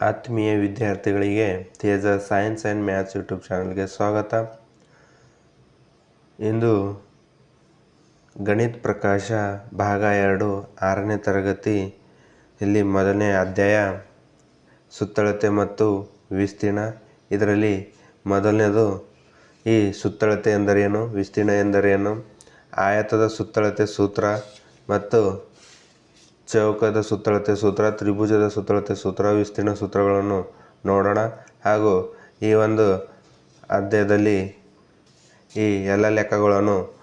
ಆತ್ಮೀಯ ವಿದ್ಯಾರ್ಥಿಗಳಿಗೆ Teja science and maths YouTube ಚಾನಲ್ಗೆ ಸ್ವಾಗತ. ಇಂದು ಗಣಿತ ಪ್ರಕಾಶ ಭಾಗ ಎರಡು ಆರನೇ ತರಗತಿ, ಇಲ್ಲಿ ಮೊದಲನೇ ಅಧ್ಯಾಯ, ಸುತ್ತಳತೆ ಮತ್ತು ವಿಸ್ತೀರ್ಣ. ಇದರಲ್ಲಿ ಮೊದಲನೇದು ಈ ಸುತ್ತಳತೆ ಎಂದರೇನು, ವಿಸ್ತೀರ್ಣ ಎಂದರೇನು, ಆಯತದ ಸುತ್ತಳತೆ ಸೂತ್ರ ಮತ್ತು ಚೌಕದ ಸುತ್ತಳತೆ ಸೂತ್ರ, ತ್ರಿಭುಜದ ಸುತ್ತಳತೆ ಸೂತ್ರ, ವಿಸ್ತೀರ್ಣ ಸೂತ್ರಗಳನ್ನು ನೋಡೋಣ. ಹಾಗೂ ಈ ಒಂದು ಅಧ್ಯಾಯದಲ್ಲಿ ಈ ಎಲ್ಲ ಲೆಕ್ಕಗಳನ್ನು,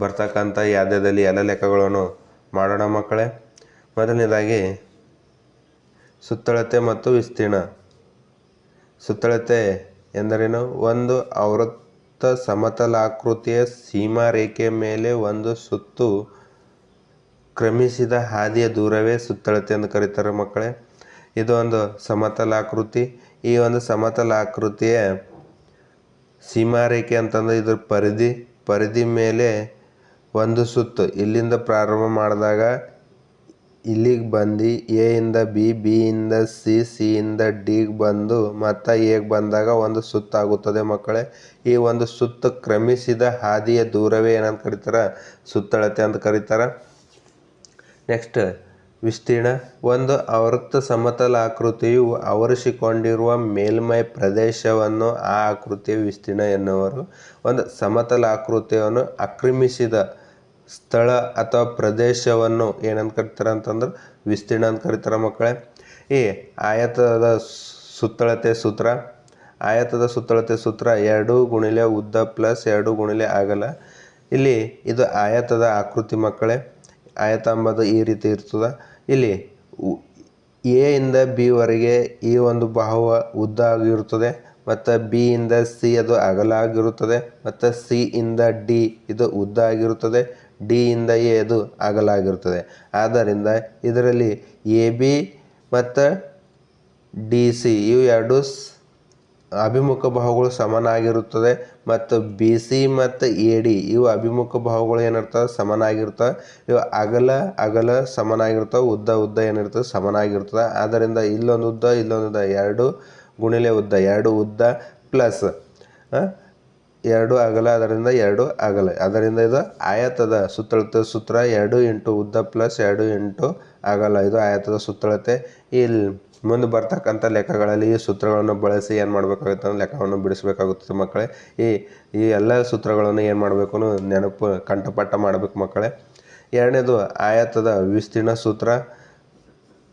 ಬರ್ತಕ್ಕಂಥ ಈ ಅಧ್ಯಾಯದಲ್ಲಿ ಎಲ್ಲ ಲೆಕ್ಕಗಳನ್ನು ಮಾಡೋಣ ಮಕ್ಕಳೇ. ಮೊದಲನೇದಾಗಿ, ಸುತ್ತಳತೆ ಮತ್ತು ವಿಸ್ತೀರ್ಣ. ಸುತ್ತಳತೆ ಎಂದರೇನು? ಒಂದು ಆವೃತ್ತ ಸಮತಲಾಕೃತಿಯ ಸೀಮಾರೇಖೆಯ ಮೇಲೆ ಒಂದು ಸುತ್ತು ಕ್ರಮಿಸಿದ ಹಾದಿಯ ದೂರವೇ ಸುತ್ತಳತೆ ಎಂದು ಕರೀತಾರೆ ಮಕ್ಕಳೇ. ಇದು ಒಂದು ಸಮತಲಾಕೃತಿ. ಈ ಒಂದು ಸಮತಲಾಕೃತಿಯ ಸೀಮಾರೇಖೆ ಅಂತಂದ್ರೆ ಇದ್ರ ಪರಿಧಿ ಪರಿಧಿ ಮೇಲೆ ಒಂದು ಸುತ್ತು. ಇಲ್ಲಿಂದ ಪ್ರಾರಂಭ ಮಾಡಿದಾಗ ಇಲ್ಲಿಗೆ ಬಂದು ಎ ಇಂದ ಬಿ ಬಿ ಇಂದ ಸಿ ಸಿ ಇಂದ ಡಿಗೆ ಬಂದು ಮತ್ತು ಎಗೆ ಬಂದಾಗ ಒಂದು ಸುತ್ತಾಗುತ್ತದೆ ಮಕ್ಕಳೇ. ಈ ಒಂದು ಸುತ್ತು ಕ್ರಮಿಸಿದ ಹಾದಿಯ ದೂರವೇ ಏನಂತ ಕರೀತಾರೆ? ಸುತ್ತಳತೆ ಅಂತ ಕರೀತಾರೆ. ನೆಕ್ಸ್ಟ್, ವಿಸ್ತೀರ್ಣ. ಒಂದು, ಆವೃತ್ತ ಸಮತಲಾಕೃತಿಯು ಆವರಿಸಿಕೊಂಡಿರುವ ಮೇಲ್ಮೈ ಪ್ರದೇಶವನ್ನು ಆ ಆಕೃತಿಯ ವಿಸ್ತೀರ್ಣ ಎನ್ನುವರು. ಒಂದು, ಸಮತಲ ಆಕೃತಿಯನ್ನು ಆಕ್ರಮಿಸಿದ ಸ್ಥಳ ಅಥವಾ ಪ್ರದೇಶವನ್ನು ಏನಂತ ಕರಿತಾರೆ ಅಂತಂದ್ರೆ ವಿಸ್ತೀರ್ಣ ಅಂತ ಕರೀತಾರೆ ಮಕ್ಕಳೇ. ಈ ಆಯತದ ಸುತ್ತಳತೆ ಸೂತ್ರ, ಆಯತದ ಸುತ್ತಳತೆ ಸೂತ್ರ ಎರಡು ಗುಣಿಲೆ ಉದ್ದ ಪ್ಲಸ್ ಎರಡು ಗುಣಿಲೆ ಆಗಲ್ಲ. ಇಲ್ಲಿ ಇದು ಆಯತದ ಆಕೃತಿ ಮಕ್ಕಳೇ. ಆಯತ ಅಂಬದು ಈ ರೀತಿ ಇರ್ತದೆ. ಇಲ್ಲಿ ಎ ಇಂದ ಬಿ ವರೆಗೆ ಈ ಒಂದು ಬಾಹು ಉದ್ದ ಆಗಿರುತ್ತದೆ. ಮತ್ತು ಬಿ ಇಂದ ಸಿ ಅದು ಅಗಲ ಆಗಿರುತ್ತದೆ ಮತ್ತು ಸಿ ಇಂದ ಡಿ ಇದು ಉದ್ದ ಆಗಿರುತ್ತದೆ. ಡಿ ಇಂದ ಎ ಅದು ಅಗಲ ಆಗಿರುತ್ತದೆ ಆದ್ದರಿಂದ ಇದರಲ್ಲಿ ಎ ಬಿ ಮತ್ತು ಡಿ ಸಿ ಇವು ಎರಡು ಅಭಿಮುಖ ಬಾಹುಗಳು ಸಮನಾಗಿರುತ್ತದೆ. ಮತ್ತು ಬಿ ಸಿ ಮತ್ತು ಎ ಡಿ ಇವು ಅಭಿಮುಖ ಬಾಹುಗಳು ಏನಿರ್ತವೆ ಸಮನಾಗಿರ್ತವೆ. ಇವು ಅಗಲ ಅಗಲ ಸಮನಾಗಿರ್ತವೆ, ಉದ್ದ ಉದ್ದ ಏನಿರ್ತದೆ ಸಮನಾಗಿರ್ತದೆ. ಆದ್ದರಿಂದ ಇಲ್ಲೊಂದು ಉದ್ದ ಇಲ್ಲೊಂದು ಉದ್ದ. ಎರಡು ಗುಣಿಲೆ ಉದ್ದ, ಎರಡು ಉದ್ದ ಪ್ಲಸ್ ಎರಡು ಅಗಲ, ಅದರಿಂದ ಎರಡು ಅಗಲ. ಅದರಿಂದ ಇದು ಆಯತದ ಸುತ್ತಳತೆ ಸೂತ್ರ, ಎರಡು ಇಂಟು ಉದ್ದ ಪ್ಲಸ್ ಎರಡು ಇಂಟು ಅಗಲ. ಇದು ಆಯತದ ಸುತ್ತಳತೆ. ಇಲ್ಲಿ ಮುಂದೆ ಬರ್ತಕ್ಕಂಥ ಲೆಕ್ಕಗಳಲ್ಲಿ ಈ ಸೂತ್ರಗಳನ್ನು ಬಳಸಿ ಏನು ಮಾಡಬೇಕಾಗುತ್ತೆ ಅಂದ್ರೆ ಲೆಕ್ಕವನ್ನು ಬಿಡಿಸಬೇಕಾಗುತ್ತದೆ ಮಕ್ಕಳೇ. ಈ ಈ ಎಲ್ಲ ಸೂತ್ರಗಳನ್ನು ಏನು ಮಾಡಬೇಕು ನೆನಪು ಕಂಠಪಾಠ ಮಾಡಬೇಕು ಮಕ್ಕಳೇ. ಎರಡನೇದು ಆಯತದ ವಿಸ್ತೀರ್ಣ ಸೂತ್ರ.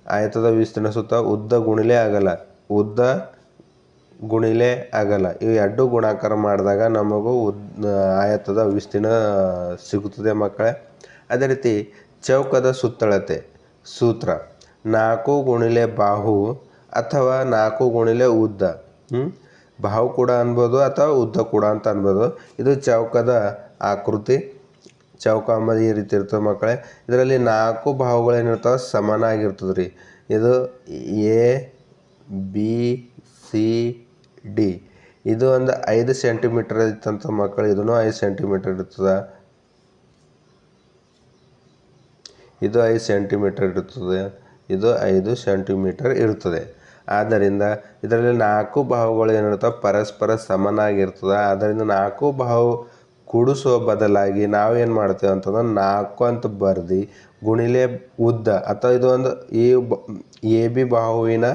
ಆಯತದ ವಿಸ್ತೀರ್ಣ ಸೂತ್ರ ಉದ್ದ ಗುಣಿಲೆ ಆಗಲ್ಲ ಉದ್ದ ಗುಣಿಲೆ ಆಗಲ್ಲ. ಇವು ಎರಡು ಗುಣಾಕಾರ ಮಾಡಿದಾಗ ನಮಗೂ ಉದ್ ಆಯತದ ವಿಸ್ತೀರ್ಣ ಸಿಗುತ್ತದೆ ಮಕ್ಕಳೇ. ಅದೇ ರೀತಿ ಚೌಕದ ಸುತ್ತಳತೆ, ಸೂತ್ರ, ನಾಲ್ಕು ಗುಣಿಲೆ ಬಾಹು ಅಥವಾ ನಾಲ್ಕು ಗುಣಿಲೆ ಉದ್ದ ಬಾಹು ಕೂಡ ಅನ್ಬೋದು ಅಥವಾ ಉದ್ದ ಕೂಡ ಅಂತ ಅನ್ಬೋದು. ಇದು ಚೌಕದ ಆಕೃತಿ. ಚೌಕ ಅಂಬದು ಈ ರೀತಿ ಇರ್ತದೆ ಮಕ್ಕಳೇ. ಇದರಲ್ಲಿ ನಾಲ್ಕು ಬಾಹುಗಳು ಏನಿರ್ತಾವೆ ಸಮನಾಗಿರ್ತದೆ ರೀ ಇದು ಎ, ಬಿ, ಸಿ ಡಿ. ಇದು ಒಂದು ಐದು ಸೆಂಟಿಮೀಟರ್ ಇತ್ತಂತ ಮಕ್ಕಳು ಇದನ್ನು ಐದು ಸೆಂಟಿಮೀಟರ್ ಇರ್ತದೆ. ಇದು ಐದು ಸೆಂಟಿಮೀಟರ್ ಇರ್ತದೆ, ಇದು ಐದು ಸೆಂಟಿಮೀಟರ್ ಇರ್ತದೆ. ಆದ್ದರಿಂದ ಇದರಲ್ಲಿ ನಾಲ್ಕು ಬಾಹುಗಳು ಏನಿರ್ತವೆ ಪರಸ್ಪರ ಸಮನಾಗಿರ್ತದೆ. ಆದ್ದರಿಂದ ನಾಲ್ಕು ಬಾಹು ಕೂಡಿಸುವ ಬದಲಾಗಿ ನಾವೇನು ಮಾಡ್ತೇವೆ ಅಂತಂದ್ರೆ ನಾಲ್ಕು ಅಂತ ಬರ್ದು, ಗುಣಿಲೆ ಉದ್ದ, ಅಥವಾ ಇದು ಒಂದು ಎ ಬಿ ಬಾಹುವಿನ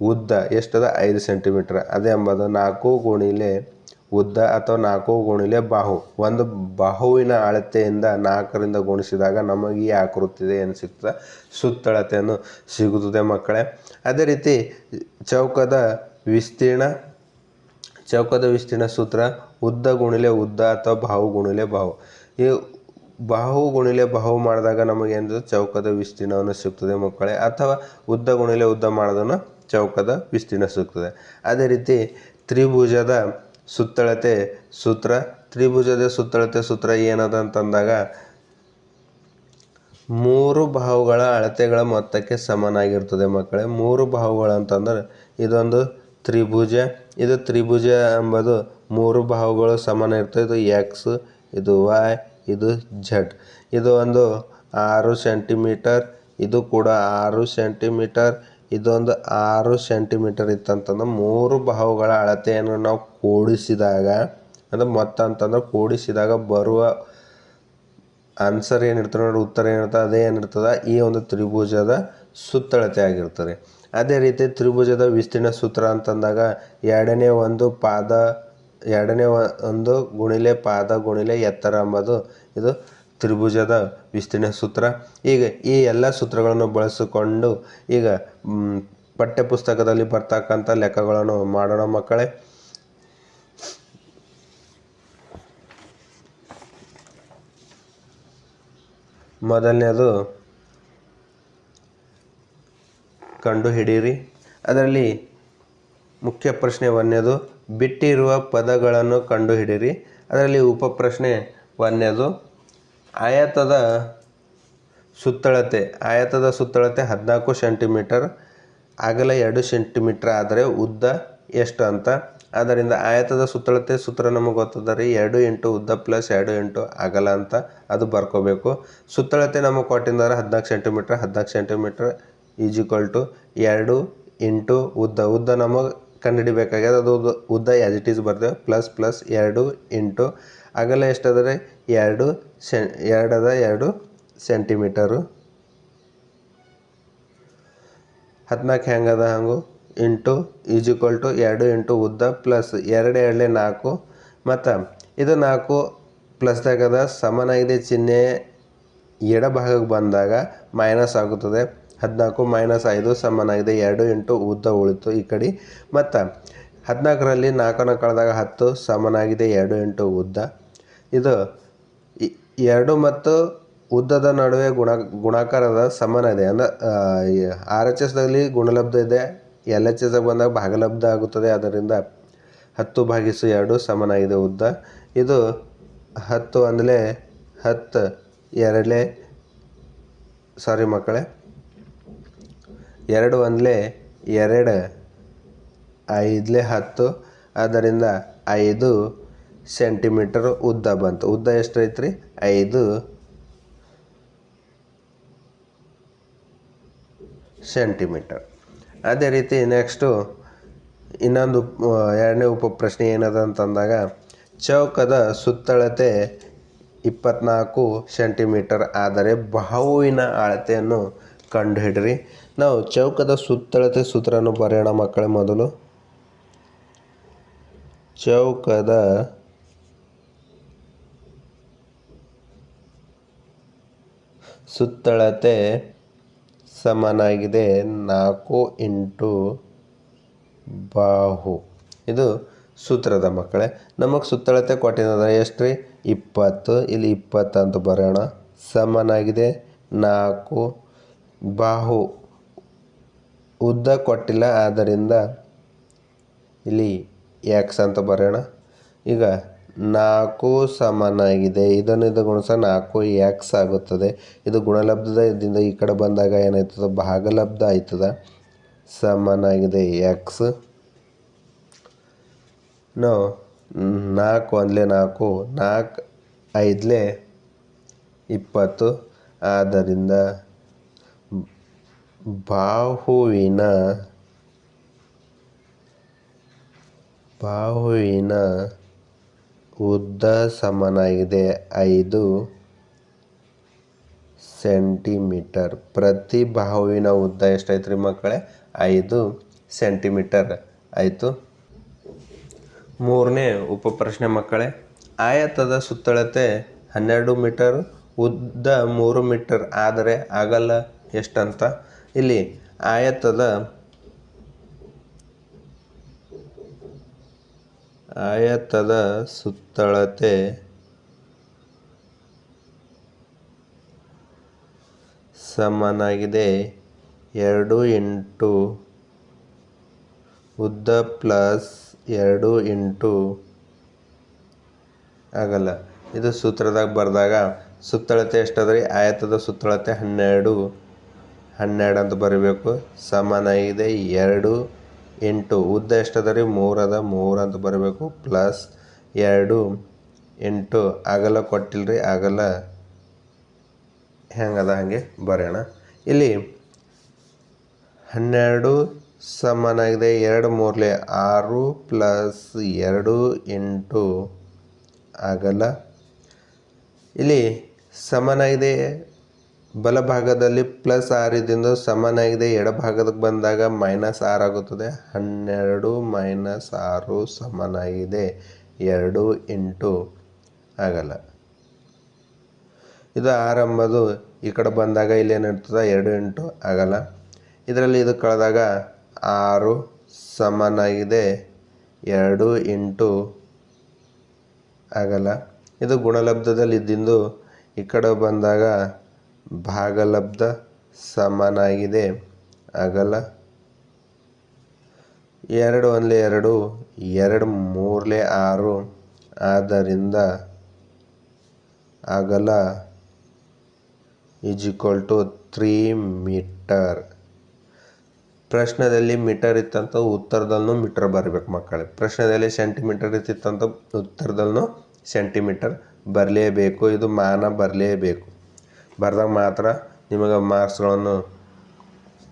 ಉದ್ದ ಎಷ್ಟದ? ಐದು ಸೆಂಟಿಮೀಟ್ರ್. ಅದೇ ಎಂಬುದು ನಾಲ್ಕು ಗುಣಿಲೆ ಉದ್ದ ಅಥವಾ ನಾಲ್ಕು ಗುಣಿಲೆ ಬಾಹು. ಒಂದು ಬಾಹುವಿನ ಅಳತೆಯಿಂದ ನಾಲ್ಕರಿಂದ ಗುಣಿಸಿದಾಗ ನಮಗೆ ಈ ಆಕೃತಿ ಏನು ಸಿಗ್ತದೆ ಸುತ್ತಳತೆಯನ್ನು ಸಿಗುತ್ತದೆ ಮಕ್ಕಳೇ. ಅದೇ ರೀತಿ ಚೌಕದ ವಿಸ್ತೀರ್ಣ ಚೌಕದ ವಿಸ್ತೀರ್ಣ ಸೂತ್ರ ಉದ್ದ ಗುಣಿಲೆ ಉದ್ದ ಅಥವಾ ಬಾಹು ಗುಣಿಲೆ ಬಾಹು. ಈ ಬಾಹು ಗುಣಿಲೆ ಬಾಹು ಮಾಡಿದಾಗ ನಮಗೆ ಏನಿದೆ? ಚೌಕದ ವಿಸ್ತೀರ್ಣವನ್ನು ಸಿಗ್ತದೆ ಮಕ್ಕಳೇ. ಅಥವಾ ಉದ್ದ ಗುಣಿಲೆ ಉದ್ದ ಮಾಡೋದನ್ನು ಚೌಕದ ವಿಸ್ತೀರ್ಣ ಸಿಗ್ತದೆ ಅದೇ ರೀತಿ ತ್ರಿಭುಜದ ಸುತ್ತಳತೆ ಸೂತ್ರ, ತ್ರಿಭುಜದ ಸುತ್ತಳತೆ ಸೂತ್ರ ಏನದ ಅಂತಂದಾಗ ಮೂರು ಬಾಹುಗಳ ಅಳತೆಗಳ ಮೊತ್ತಕ್ಕೆ ಸಮನಾಗಿರ್ತದೆ ಮಕ್ಕಳೇ. ಮೂರು ಬಾಹುಗಳು ಅಂತಂದ್ರೆ ಇದೊಂದು ತ್ರಿಭುಜ. ಇದು ತ್ರಿಭುಜ ಎಂಬುದು ಮೂರು ಬಾಹುಗಳು ಸಮಾನ ಇರ್ತದೆ. ಇದು ಎಕ್ಸ್ ಇದು ವೈ ಇದು ಝಡ್ ಇದು ಒಂದು ಆರು ಸೆಂಟಿಮೀಟರ್. ಇದು ಕೂಡ ಆರು ಸೆಂಟಿಮೀಟರ್. ಇದೊಂದು ಆರು ಸೆಂಟಿಮೀಟರ್ ಇತ್ತಂತಂದ್ರೆ ಮೂರು ಬಾಹುಗಳ ಅಳತೆಯನ್ನು ನಾವು ಕೂಡಿಸಿದಾಗ, ಅಂದರೆ ಮೊತ್ತ ಅಂತಂದ್ರೆ ಕೂಡಿಸಿದಾಗ ಬರುವ ಆನ್ಸರ್ ಏನಿರ್ತದೆ ನೋಡಿ, ಉತ್ತರ ಏನಿರ್ತದೆ, ಅದೇ ಏನಿರ್ತದೆ, ಈ ಒಂದು ತ್ರಿಭುಜದ ಸುತ್ತಳತೆ ಆಗಿರ್ತದೆ ಅದೇ ರೀತಿ ತ್ರಿಭುಜದ ವಿಸ್ತೀರ್ಣ ಸೂತ್ರ ಅಂತಂದಾಗ ಎರಡನೇ ಒಂದು ಪಾದ, ಎರಡನೇ ಒಂದು ಗುಣಿಲೆ ಪಾದ ಗುಣಿಲೆ ಎತ್ತರ ಎಂಬುದು ಇದು ತ್ರಿಭುಜದ ವಿಸ್ತೀರ್ಣ ಸೂತ್ರ. ಈಗ ಈ ಎಲ್ಲ ಸೂತ್ರಗಳನ್ನು ಬಳಸಿಕೊಂಡು ಈಗ ಪಠ್ಯಪುಸ್ತಕದಲ್ಲಿ ಬರ್ತಕ್ಕಂಥ ಲೆಕ್ಕಗಳನ್ನು ಮಾಡೋಣ ಮಕ್ಕಳೇ. ಮೊದಲನೇದು ಕಂಡು ಹಿಡೀರಿ ಅದರಲ್ಲಿ ಮುಖ್ಯ ಪ್ರಶ್ನೆ ಒಂದನೇದು ಬಿಟ್ಟಿರುವ ಪದಗಳನ್ನು ಕಂಡುಹಿಡಿಯಿರಿ. ಅದರಲ್ಲಿ ಉಪಪ್ರಶ್ನೆ ಒಂದನೇದು ಆಯತದ ಸುತ್ತಳತೆ ಆಯತದ ಸುತ್ತಳತೆ ಹದಿನಾಲ್ಕು ಸೆಂಟಿಮೀಟರ್, ಅಗಲ ಎರಡು ಸೆಂಟಿಮೀಟರ್ ಆದರೆ ಉದ್ದ ಎಷ್ಟು ಅಂತ. ಆದ್ದರಿಂದ ಆಯತದ ಸುತ್ತಳತೆ ಸೂತ್ರ ನಮಗೆ ಗೊತ್ತದ ರೀ, ಎರಡು ಇಂಟು ಉದ್ದ ಪ್ಲಸ್ ಎರಡು ಇಂಟು ಅಗಲ ಅಂತ ಅದು ಬರ್ಕೋಬೇಕು. ಸುತ್ತಳತೆ ನಮಗೆ ಕೊಟ್ಟಿದ್ದಾರೆ ಹದಿನಾಲ್ಕು ಸೆಂಟಿಮೀಟ್ರ್ ಹದಿನಾಲ್ಕು ಸೆಂಟಿಮೀಟ್ರ್ ಈಸ್ ಈಕ್ವಲ್ ಟು ಎರಡು ಇಂಟು ಉದ್ದ. ಉದ್ದ ನಮಗೆ ಕಂಡುಹಿಡಿಬೇಕಾಗ್ಯದ, ಅದು ಉದ್ದ- ಆ್ಯಸ್ ಇಟ್ ಈಸ್ ಬರ್ತೇವೆ ಪ್ಲಸ್ ಪ್ಲಸ್ ಎರಡು ಇಂಟು ಅಗಲ ಎಷ್ಟದ ರೀ ಎರಡು ಸೆ, ಎರಡದ ಎರಡು ಸೆಂಟಿಮೀಟರು. ಹದಿನಾಲ್ಕು ಹೆಂಗದ ಹಂಗು? ಇಂಟು ಈಸ್ ಈಕ್ವಲ್ ಟು ಎರಡು ಇಂಟು ಉದ್ದ ಪ್ಲಸ್ ಎರಡು ಎರಡಲೆ ನಾಲ್ಕು. ಮತ್ತು ಇದು ನಾಲ್ಕು ಪ್ಲಸ್ದಾಗದ ಸಮನಾಗಿದೆ ಚಿಹ್ನೆ ಎಡಭಾಗಕ್ಕೆ ಬಂದಾಗ ಮೈನಸ್ ಆಗುತ್ತದೆ. ಹದಿನಾಲ್ಕು ಮೈನಸ್ ಐದು ಸಮನಾಗಿದೆ ಎರಡು ಇಂಟು ಉದ್ದ ಉಳಿತು ಈ ಕಡೆ. ಮತ್ತು ಹದಿನಾಲ್ಕರಲ್ಲಿ ನಾಲ್ಕನ್ನು ಕಳೆದಾಗ ಹತ್ತು ಸಮನಾಗಿದೆ ಎರಡು ಇಂಟು ಉದ್ದ. ಇದು ಎರಡು ಮತ್ತು ಉದ್ದದ ನಡುವೆ ಗುಣ, ಗುಣಾಕಾರದ ಸಮಾನ ಇದೆ. ಅಂದರೆ ಆರ್ ಎಚ್ ಎಸ್ದಲ್ಲಿ ಗುಣಲಬ್ಧ ಇದೆ, ಎಲ್ ಎಚ್ ಎಸ್ ಬಂದಾಗ ಭಾಗಲಬ್ಧ ಆಗುತ್ತದೆ. ಅದರಿಂದ ಹತ್ತು ಭಾಗಿಸು ಎರಡು ಇದೆ ಉದ್ದ. ಇದು ಹತ್ತು ಅಂದಲೇ ಹತ್ತು ಎರಡಲೇ, ಸಾರಿ ಮಕ್ಕಳೇ, ಎರಡು ಅಂದಲೇ ಎರಡು, ಐದಲೇ ಹತ್ತು. ಆದ್ದರಿಂದ ಐದು ಸೆಂಟಿಮೀಟರ್ ಉದ್ದ ಬಂತು. ಉದ್ದ ಎಷ್ಟು ಐತ್ರಿ? ಐದು. ಸೆಂಟಿಮೀಟರ್. ಅದೇ ರೀತಿ ನೆಕ್ಸ್ಟು ಇನ್ನೊಂದು ಎರಡನೇ ಎರಡನೇ ಉಪಪ್ರಶ್ನೆ ಏನದ ಅಂತಂದಾಗ, ಚೌಕದ ಸುತ್ತಳತೆ ಇಪ್ಪತ್ನಾಲ್ಕು ಸೆಂಟಿಮೀಟರ್ ಆದರೆ ಬಾಹುವಿನ ಅಳತೆಯನ್ನು ಕಂಡುಹಿಡ್ರಿ. ನಾವು ಚೌಕದ ಸುತ್ತಳತೆ ಸೂತ್ರವನ್ನು ಬರೆಯೋಣ ಮಕ್ಕಳೇ ಮೊದಲು. ಚೌಕದ ಸುತ್ತಳತೆ ಸಮನಾಗಿದೆ. ನಾಲ್ಕು ಇಂಟು ಬಾಹು. ಇದು ಸೂತ್ರದ ಮಕ್ಕಳೇ. ನಮಗೆ ಸುತ್ತಳತೆ ಕೊಟ್ಟಿದ್ದಾರೆ ಎಷ್ಟು ರೀ? ಇಪ್ಪತ್ತು. ಇಲ್ಲಿ ಇಪ್ಪತ್ತು ಅಂತ ಬರೋಣ. ಸಮನಾಗಿದೆ. ನಾಲ್ಕು ಬಾಹು. ಉದ್ದ ಕೊಟ್ಟಿಲ್ಲ, ಆದ್ದರಿಂದ ಇಲ್ಲಿ ಎಕ್ಸ್ ಅಂತ ಬರೋಣ. ಈಗ ನಾಲ್ಕು ಸಮನಾಗಿದೆ. ಇದನ್ನು ಇದು ಗುಣಿಸ ನಾಲ್ಕು ಎಕ್ಸ್ ಆಗುತ್ತದೆ. ಇದು ಗುಣಲಬ್ಧದ ಇದರಿಂದ ಈ ಕಡೆ ಬಂದಾಗ ಏನಾಯ್ತದ? ಭಾಗಲಬ್ಧ ಆಯ್ತದ. ಸಮನಾಗಿದೆ ಎಕ್ಸ್ ನೋ ನಾಲ್ಕು ಅಂದಲೆ ನಾಲ್ಕು ನಾಲ್ಕು ಐದಲೆ ಇಪ್ಪತ್ತು. ಆದ್ದರಿಂದ ಬಾಹುವಿನ ಬಾಹುವಿನ ಉದ್ದ ಸಮನಾಗಿದೆ. ಐದು ಸೆಂಟಿಮೀಟರ್. ಪ್ರತಿ ಬಾಹುವಿನ ಉದ್ದ ಎಷ್ಟೈತ್ರಿ ಮಕ್ಕಳೇ? ಐದು ಸೆಂಟಿಮೀಟರ್. ಆಯಿತು? ಮೂರನೇ ಉಪಪ್ರಶ್ನೆ ಮಕ್ಕಳೇ. ಆಯತದ ಸುತ್ತಳತೆ ಹನ್ನೆರಡು ಮೀಟರ್, ಉದ್ದ ಮೂರು ಮೀಟರ್. ಆದರೆ ಅಗಲ ಎಷ್ಟಂತ? ಇಲ್ಲಿ ಆಯತದ ಆಯತದ ಸುತ್ತಳತೆ ಸಮನಾಗಿದೆ. ಎರಡು ಇಂಟು ಉದ್ದ ಪ್ಲಸ್ ಎರಡು ಇಂಟು ಆಗಲ್ಲ. ಇದು ಸೂತ್ರದಾಗ ಬರೆದಾಗ ಸುತ್ತಳತೆ ಎಷ್ಟದ ರೀ ಆಯತದ ಸುತ್ತಳತೆ ಹನ್ನೆರಡು. ಹನ್ನೆರಡು ಅಂತ ಬರೀಬೇಕು. ಸಮನಾಗಿದೆ ಎರಡು ಎಂಟು. ಉದ್ದ ಎಷ್ಟದ ರೀ ಮೂರದ. ಮೂರು ಅಂತ ಬರಬೇಕು. ಪ್ಲಸ್ ಎರಡು. ಎಂಟು. ಅಗಲ ಕೊಟ್ಟಿಲ್ರಿ? ಅಗಲ ಹೆಂಗದ? ಹಾಗೆ ಬರೋಣ ಇಲ್ಲಿ ಹನ್ನೆರಡು ಸಮನಾಗಿದೆ ಎರಡು ಮೂರಲೆ ಆರು ಪ್ಲಸ್ ಎರಡು ಎಂಟು. ಆಗಲ್ಲ ಇಲ್ಲಿ ಸಮನಾಗಿದೆ ಬಲಭಾಗದಲ್ಲಿ ಪ್ಲಸ್ ಆರಿದಿಂದ ಸಮನಾಗಿದೆ. ಎಡಭಾಗಕ್ಕೆ ಬಂದಾಗ ಮೈನಸ್ ಆರ್ ಆಗುತ್ತದೆ. ಹನ್ನೆರಡು ಮೈನಸ್ ಆರು ಸಮನಾಗಿದೆ. ಎರಡು ಇಂಟು ಆಗಲ್ಲ. ಇದು ಆರ್ ಎಂಬುದು ಈ ಕಡೆ ಬಂದಾಗ ಇಲ್ಲಿ ಇರ್ತದೆ ಎರಡು ಇಂಟು ಆಗಲ್ಲ. ಇದರಲ್ಲಿ ಇದು ಕಳೆದಾಗ ಆರು ಸಮನಾಗಿದೆ. ಎರಡು ಇಂಟು ಆಗಲ್ಲ. ಇದು ಗುಣಲಬ್ಧದಲ್ಲಿ ಇದ್ದಿಂದು ಈ ಕಡೆ ಬಂದಾಗ ಭಾಗಲಬ್ಧ ಸಮನಾಗಿದೆ. ಅಗಲ ಎರಡು ಒಂದ್ಲೆ ಎರಡು ಎರಡು ಮೂರ್ಲೆ ಆರು. ಆದ್ದರಿಂದ ಅಗಲ is equal to three metre ಪ್ರಶ್ನೆಯಲ್ಲಿ ಮೀಟರ್ ಇತ್ತಂತ ಉತ್ತರದಲ್ಲೂ ಮೀಟರ್ ಬರಬೇಕು ಮಕ್ಕಳೇ. ಪ್ರಶ್ನೆದಲ್ಲಿ ಸೆಂಟಿಮೀಟರ್ ಇತ್ತಿತ್ತಂತ ಉತ್ತರದಲ್ಲೂ ಸೆಂಟಿಮೀಟರ್ ಬರಲೇಬೇಕು. ಇದು ಮಾನ ಬರಲೇಬೇಕು. ಬರೆದಾಗ ಮಾತ್ರ ನಿಮಗೆ ಮಾರ್ಕ್ಸ್ಗಳನ್ನು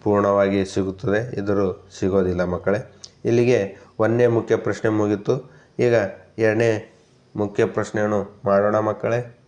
ಪೂರ್ಣವಾಗಿ ಸಿಗುತ್ತದೆ. ಇದರೂ ಸಿಗೋದಿಲ್ಲ ಮಕ್ಕಳೇ. ಇಲ್ಲಿಗೆ ಒಂದನೇ ಮುಖ್ಯ ಪ್ರಶ್ನೆ ಮುಗೀತು. ಈಗ ಎರಡನೇ ಮುಖ್ಯ ಪ್ರಶ್ನೆಯನ್ನು ಮಾಡೋಣ ಮಕ್ಕಳೇ.